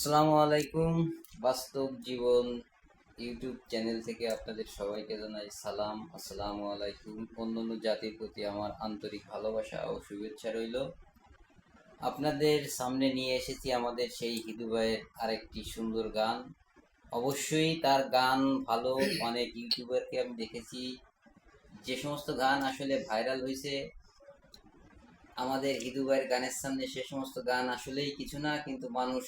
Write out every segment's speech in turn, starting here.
আসসালামু আলাইকুম। বাস্তব জীবন ইউটিউব চ্যানেল থেকে আপনাদের সবাইকে জানাই সালাম। আসসালামু আলাইকুম। অন্যান্য জাতির প্রতি আমার আন্তরিক ভালোবাসা ও শুভেচ্ছা রইল। আপনাদের সামনে নিয়ে এসেছি আমাদের সেই হিদু ভাইয়ের আরেকটি সুন্দর গান। অবশ্যই তার গান ভালো। অনেক ইউটিউবারকে আমি দেখেছি। যে সমস্ত গান আসলে ভাইরাল হয়েছে আমাদের হিদু ভাইয়ের গানের সামনে সে সমস্ত গান আসলেই কিছু না, কিন্তু মানুষ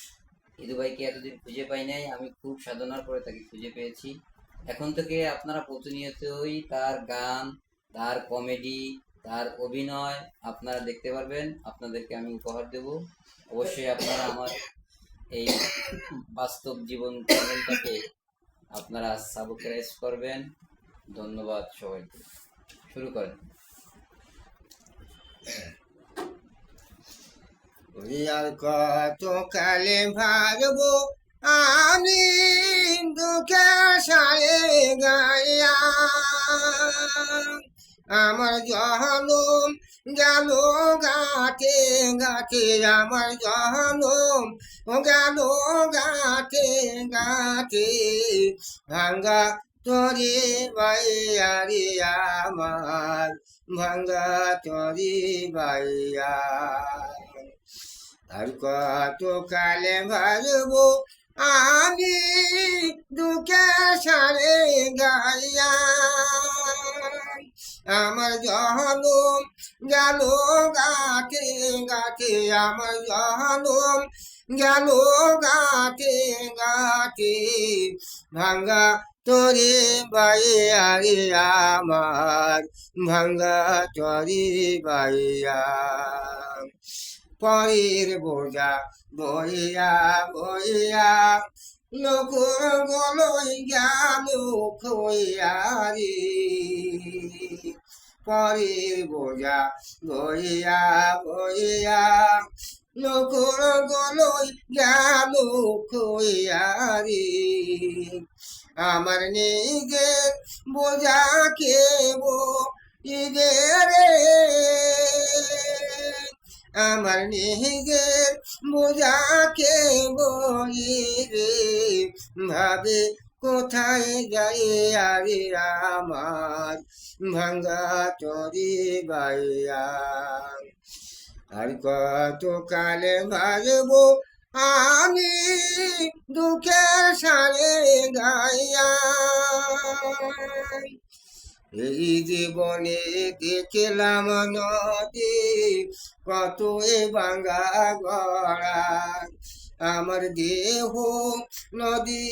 হিদু ভাইকে এতদিন খুঁজে পাই নাই, আমি খুব সাধনার পরে তাকে খুঁজে পেয়েছি। এখন থেকে আপনারা প্রতিনিয়তই তার গান, তার কমেডি, তার অভিনয় আপনারা দেখতে পারবেন, আপনাদেরকে আমি উপহার দেব। অবশ্যই আপনারা আমার এই বাস্তব জীবন চ্যানেলটাকে আপনারা সাবস্ক্রাইব করবেন। ধন্যবাদ সবাইকে। শুরু করেন। আর কত কালে ভাগবো? আমি দুঃখে সারে গাইয়া। আমার জহলম গেল গাতে গাতে আমার জহলম গেল গাতে গাতে ভাঙ্গা তরি বাইয়ারি আমার, ভাঙ্গা তরি বাইয়া। আর কত কালে ভাজবো আমি দুঃখে সারে গাইয়া। আমার জহলম গেল গাতে গাতে, আমার জহলম গেল গাতে গাতে। ভাঙ্গা তোরে বাইয়ারে আমার, ভাঙ্গা তোরে বাইয়া। পরের বোঝা বইয়া বইয়া। লোক গলই গেল খইয়া রে পরের বোঝা বইয়া বইয়া। লোক গলই গেল খইয়া রে আমার নিজের বোঝা কেব ঈদের আমার নিজের বোঝাকে বলি রে, ভাবে কোথায় যাই আরে আমার, ভাঙ্গা বাইয়া। আর কত কালে ভাজবো আমি দুঃখের সারে গাইয়া। এই জীবনে দেখলাম নদী কত এ বাঙ্গা গড়া আমার দেহ নদী